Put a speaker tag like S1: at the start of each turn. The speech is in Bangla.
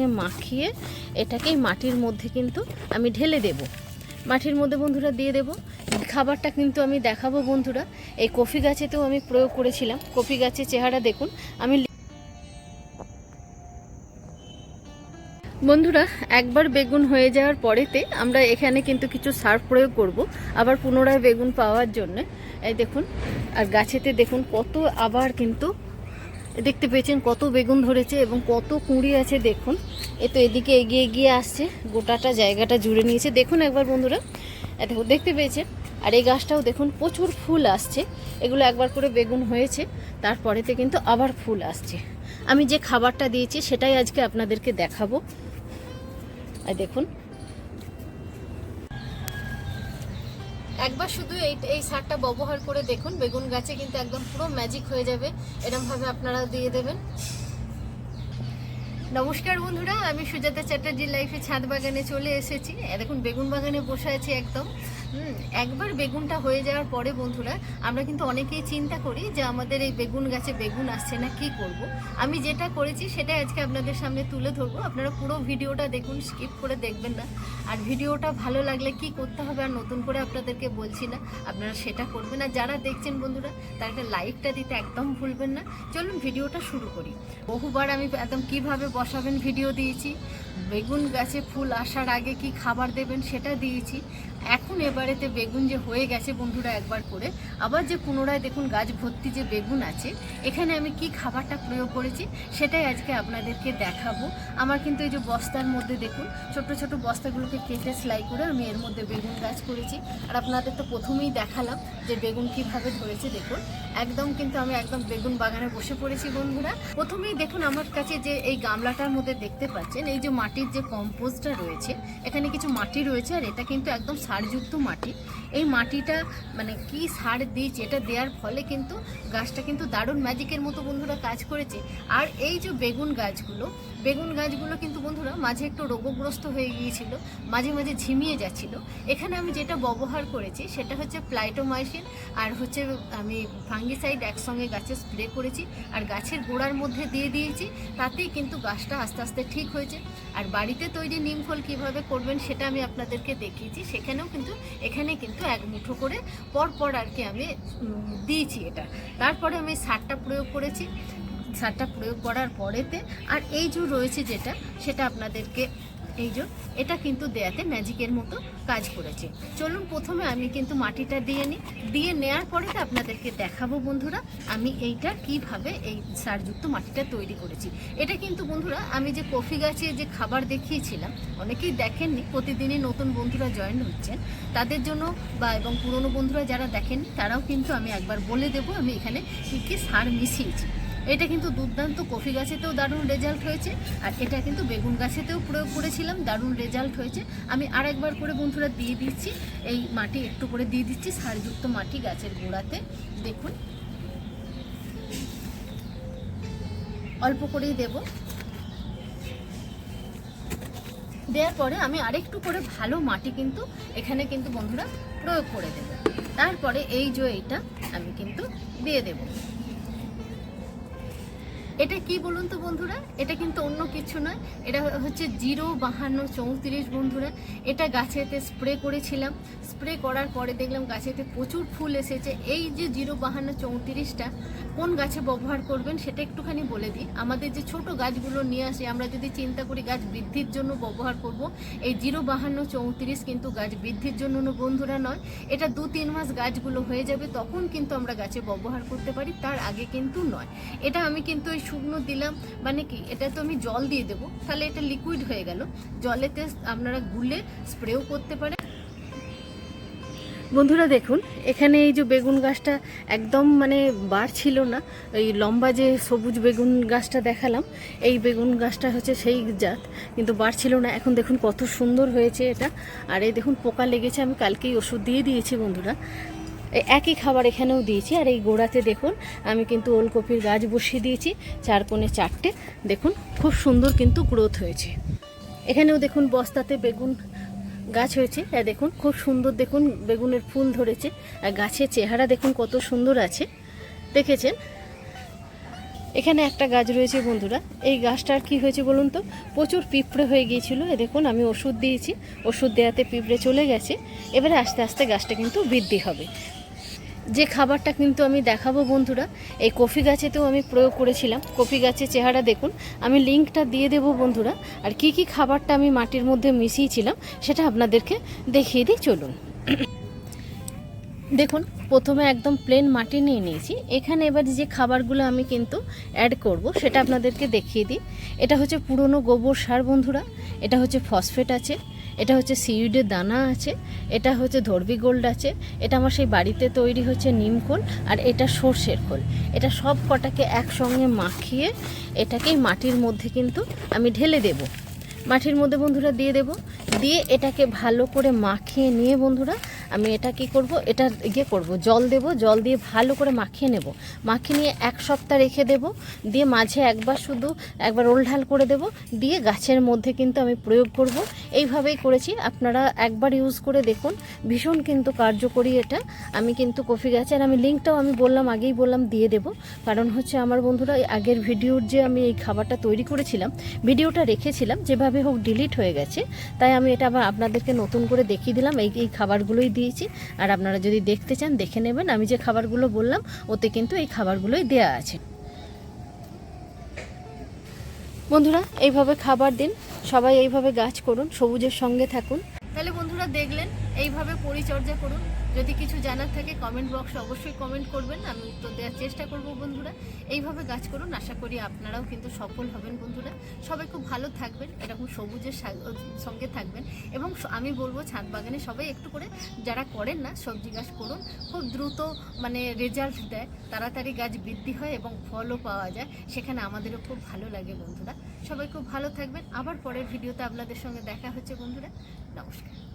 S1: সঙ্গে মাখিয়ে এটাকেই মাটির মধ্যে কিন্তু আমি ঢেলে দেব। মাটির মধ্যে বন্ধুরা দিয়ে দেব। খাবারটা কিন্তু আমি দেখাবো বন্ধুরা। এই কফি গাছেতেও আমি প্রয়োগ করেছিলাম। কফি গাছের চেহারা দেখুন। আমি বন্ধুরা, একবার বেগুন হয়ে যাওয়ার পরেতে আমরা এখানে কিন্তু কিছু সার প্রয়োগ করব, আবার পুনরায় বেগুন পাওয়ার জন্য। এই দেখুন, আর গাছেতে দেখুন কত আবার কিন্তু দেখতে পেয়েছেন কত বেগুন ধরেছে এবং কত কুঁড়ি আছে, দেখুন। এ তো এদিকে এগিয়ে এগিয়ে আসছে, গোটাটা জায়গাটা জুড়ে নিয়েছে। দেখুন একবার বন্ধুরা, এ দেখুন দেখতে পেয়েছেন? আর এই গাছটাও দেখুন, প্রচুর ফুল আসছে। এগুলো একবার করে বেগুন হয়েছে, তারপরেতে কিন্তু আবার ফুল আসছে। আমি যে খাবারটা দিয়েছি, সেটাই আজকে আপনাদেরকে দেখাবো। আর দেখুন একবার শুধু এই এই সারটা ব্যবহার করে দেখুন। বেগুন গাছে কিন্তু একদম পুরো ম্যাজিক হয়ে যাবে। এরমভাবে আপনারা দিয়ে দেবেন। নমস্কার বন্ধুরা, আমি সুজাতা চ্যাটার্জি লাইফে ছাদ বাগানে চলে এসেছি। দেখুন, বেগুন বাগানে বসে আছি একদম। একবার বেগুনটা হয়ে যাওয়ার পরে বন্ধুরা, আমরা কিন্তু অনেকেই চিন্তা করি যে আমাদের এই বেগুন গাছে বেগুন আসছে না, কি করব। আমি যেটা করেছি সেটাই আজকে আপনাদের সামনে তুলে ধরবো। আপনারা পুরো ভিডিওটা দেখুন স্কিপ করে দেখবেন না। আর ভিডিওটা ভালো লাগলে কি করতে হবে আর নতুন করে আপনাদেরকে বলছি না, আপনারা সেটা করবেন। আর যারা দেখছেন বন্ধুরা, তার একটা লাইকটা দিতে একদম ভুলবেন না। চলুন ভিডিওটা শুরু করি। বহুবার আমি একদম কীভাবে বসাবেন ভিডিও দিয়েছি বেগুন গাছে ফুল আসার আগে কি খাবার দেবেন সেটা দিয়েছি। এখন এবারেতে বেগুন যে হয়ে গেছে বন্ধুরা একবার করে, আবার যে পুনরায় দেখুন গাছ ভর্তি যে বেগুন আছে, এখানে আমি কি খাবারটা প্রয়োগ করেছি সেটাই আজকে আপনাদেরকে দেখাবো। আমার কিন্তু এই যে বস্তার মধ্যে দেখুন ছোট ছোট বস্তাগুলোকে কেটে সেলাই করে আমি এর মধ্যে বেগুন গাছ করেছি। আর আপনাদের তো প্রথমেই দেখালাম যে বেগুন কীভাবে ধরেছে দেখুন। একদম কিন্তু আমি একদম বেগুন বাগানে বসে পড়েছি বন্ধুরা। প্রথমেই দেখুন আমার কাছে যে এই গামলাটার মধ্যে দেখতে পাচ্ছেন, এই যে মাটির যে কম্পোস্টটা রয়েছে, এখানে কিছু মাটি রয়েছে আর এটা কিন্তু একদম সারযুক্ত মাটি। এই মাটিটা মানে কি সার দিয়েছে এটা দেওয়ার ফলে কিন্তু গাছটা কিন্তু দারুণ ম্যাজিকের মতো বন্ধুরা কাজ করেছে। আর এই যে বেগুন গাছগুলো বেগুন গাছগুলো কিন্তু বন্ধুরা মাঝে একটু রোগগ্রস্ত হয়ে গিয়েছিল, মাঝে মাঝে ঝিমিয়ে যাচ্ছিল। এখানে আমি যেটা ব্যবহার করেছি সেটা হচ্ছে প্লাইটোমাইসিন আর হচ্ছে আমি ফাঙ্গিসাইড একসঙ্গে গাছে স্প্রে করেছি আর গাছের গোড়ার মধ্যে দিয়ে দিয়েছি, তাতেই কিন্তু গাছটা আস্তে আস্তে ঠিক হয়েছে। আর বাড়িতে তৈরি নিম ফল কীভাবে করবেন সেটা আমি আপনাদেরকে দেখিয়েছি, সেখানেও কিন্তু, এখানে কিন্তু এক মুঠো করে পর পর আর কি আমি দিয়েছি এটা। তারপরে আমি সারটা প্রয়োগ করেছি। সারটা প্রয়োগ করার পরেতে আর এই যে রয়েছে যেটা, সেটা আপনাদেরকে এই যে, এটা কিন্তু দেয়াতে ম্যাজিকের মতো কাজ করেছে। চলুন প্রথমে আমি কিন্তু মাটিটা দিয়ে নিই। দিয়ে নেওয়ার পরে তো আপনাদেরকে দেখাবো বন্ধুরা, আমি এইটা কীভাবে এই সারযুক্ত মাটিটা তৈরি করেছি। এটা কিন্তু বন্ধুরা, আমি যে কফি গাছে যে খাবার দেখিয়েছিলাম, অনেকেই দেখেননি, প্রতিদিনই নতুন বন্ধুরা জয়েন হচ্ছেন। তাদের জন্য বা এবং পুরনো বন্ধুরা যারা দেখেননি, তারাও কিন্তু আমি একবার বলে দেবো, আমি এখানে কী কী সার মিশিয়েছি। এটা কিন্তু দুর্দান্ত কফি গাছেতেও দারুণ রেজাল্ট হয়েছে, আর এটা কিন্তু বেগুন গাছেতেও প্রয়োগ করেছিলাম, দারুণ রেজাল্ট হয়েছে। আমি আরেকবার করে বন্ধুরা দিয়ে দিচ্ছি, এই মাটি একটু করে দিয়ে দিচ্ছি, সারযুক্ত মাটি গাছের গোড়াতে, দেখুন। অল্প করেই দেব। দেওয়ার পরে আমি আরেকটু করে ভালো মাটি কিন্তু এখানে কিন্তু বন্ধুরা প্রয়োগ করে দেব। তারপরে এই যে এইটা আমি কিন্তু দিয়ে দেবো। এটা কি বলুন তো বন্ধুরা? এটা কিন্তু অন্য কিছু নয়। এটা হচ্ছে জিরো বাহান্ন চৌত্রিশ বন্ধুরা। এটা গাছেতে স্প্রে করেছিলাম। স্প্রে করার পরে দেখলাম গাছেতে প্রচুর ফুল এসেছে। এই যে জিরো বাহান্ন চৌত্রিশটা, কোন গাছে ব্যবহার করবেন সেটা একটুখানি বলে দিই। আমাদের যে ছোট গাছগুলো নিয়ে আসি, আমরা যদি চিন্তা করি গাছ বৃদ্ধির জন্য ব্যবহার করব, এই জিরো বাহান্ন চৌত্রিশ কিন্তু গাছ বৃদ্ধির জন্য বন্ধুরা নয়। এটা দু তিন মাস গাছগুলো হয়ে যাবে, তখন কিন্তু আমরা গাছে ব্যবহার করতে পারি, তার আগে কিন্তু নয়। এটা আমি কিন্তু ওই শুকনো দিলাম মানে কি, এটা তো আমি জল দিয়ে দেবো। তাহলে এটা লিকুইড হয়ে গেল। জলেতে আপনারা গুলে স্প্রেও করতে পারেন। বন্ধুরা দেখুন, এখানে এই যে বেগুন গাছটা একদম মানে বার ছিল না, এই লম্বা যে সবুজ বেগুন গাছটা দেখালাম, এই বেগুন গাছটা হচ্ছে সেই জাত, কিন্তু বার ছিল না। এখন দেখুন কত সুন্দর হয়েছে এটা। আর এই দেখুন পোকা লেগেছে, আমি কালকেই ওষুধ দিয়ে দিয়েছি বন্ধুরা। একই খাবার এখানেও দিয়েছি। আর এই গোড়াতে দেখুন, আমি কিন্তু ওলকপির গাছ বসিয়ে দিয়েছি, চার কোণে চারটে। দেখুন, খুব সুন্দর কিন্তু গ্রোথ হয়েছে। এখানেও দেখুন, বস্তাতে বেগুন গাছ হয়েছে। আর দেখুন, খুব সুন্দর দেখুন, বেগুনের ফুল ধরেছে। আর গাছের চেহারা দেখুন, কত সুন্দর আছে। দেখেছেন? এখানে একটা গাছ রয়েছে বন্ধুরা। এই গাছটার কি হয়েছে বলুন তো? প্রচুর পিঁপড়ে হয়ে গিয়েছিল। এ দেখুন, আমি ওষুধ দিয়েছি। ওষুধ দেওয়াতে পিঁপড়ে চলে গেছে। এবারে আস্তে আস্তে গাছটা কিন্তু বৃদ্ধি হবে। যে খাবারটা কিন্তু আমি দেখাবো বন্ধুরা, এই কফি গাছেতেও আমি প্রয়োগ করেছিলাম। কফি গাছের চেহারা দেখুন, আমি লিঙ্কটা দিয়ে দেব বন্ধুরা। আর কি কি খাবারটা আমি মাটির মধ্যে মিশিয়েছিলাম, সেটা আপনাদেরকে দেখিয়ে দিই, চলুন। দেখুন, প্রথমে একদম প্লেন মাটি নিয়ে নিয়েছি। এখানে এবার যে খাবারগুলো আমি কিন্তু অ্যাড করব, সেটা আপনাদেরকে দেখিয়ে দিই। এটা হচ্ছে পুরনো গোবর সার বন্ধুরা, এটা হচ্ছে ফসফেট আছে, এটা হচ্ছে সিউডের দানা আছে, এটা হচ্ছে ধর্বি গোল্ড আছে, এটা আমার সেই বাড়িতে তৈরি হচ্ছে নিমখোল আর এটা সর্ষের খোল। এটা সব কটাকে একসঙ্গে মাখিয়ে এটাকেই মাটির মধ্যে কিন্তু আমি ঢেলে দেবো। মাটির মধ্যে বন্ধুরা দিয়ে দেব। দিয়ে এটাকে ভালো করে মাখিয়ে নিয়ে বন্ধুরা আমি এটা কি করব? এটা ইয়ে করব, জল দেব, জল দিয়ে ভালো করে মাখিয়ে নেব। মাখিয়ে নিয়ে এক সপ্তাহ রেখে দেব। দিয়ে মাঝে একবার শুধু একবার ওলঢাল করে দেব। দিয়ে গাছের মধ্যে কিন্তু আমি প্রয়োগ করব। এইভাবেই করেছি। আপনারা একবার ইউজ করে দেখুন। ভীষণ কিন্তু কার্যকরী এটা। আমি কিন্তু কফি গাছের আমি লিঙ্কটাও আমি বললাম, আগেই বললাম দিয়ে দেব। কারণ হচ্ছে আমার বন্ধুরা আগের ভিডিওর যে আমি এই খাবারটা তৈরি করেছিলাম, ভিডিওটা রেখেছিলাম, যেভাবে হোক ডিলিট হয়ে গেছে। তাই আমি এটা আবার আপনাদেরকে নতুন করে দেখিয়ে দিলাম। এই এই খাবারগুলোই দিয়েছি। আর আপনারা যদি দেখতে চান, দেখে নেবেন। আমি যে খাবারগুলো বললাম, ওতে কিন্তু এই খাবারগুলোই দেয়া আছে। বন্ধুরা, এইভাবে খাবার দিন। সবাই এইভাবে গাছ করুন, সবুজের সঙ্গে থাকুন। তাহলে বন্ধুরা দেখলেন, এইভাবে পরিচর্যা করুন। যদি কিছু জানার থাকে কমেন্ট বক্সে অবশ্যই কমেন্ট করবেন। আমি উত্তর দেওয়ার চেষ্টা করব বন্ধুরা। এইভাবে গাছ করুন, আশা করি আপনারাও কিন্তু সফল হবেন বন্ধুরা। সবাই খুব ভালো থাকবেন, এরকম সবুজের সঙ্গে থাকবেন এবং আমি বলব ছাদ বাগানে সবাই একটু করে যারা করেন না, সবজি গাছ করুন। খুব দ্রুত মানে রেজাল্ট দেয়, তাড়াতাড়ি গাছ বৃদ্ধি হয় এবং ফলও পাওয়া যায়। সেখানে আমাদেরও খুব ভালো লাগে বন্ধুরা। সবাই খুব ভালো থাকবেন। আবার পরের ভিডিওতে আপনাদের সঙ্গে দেখা হচ্ছে বন্ধুরা। নমস্কার।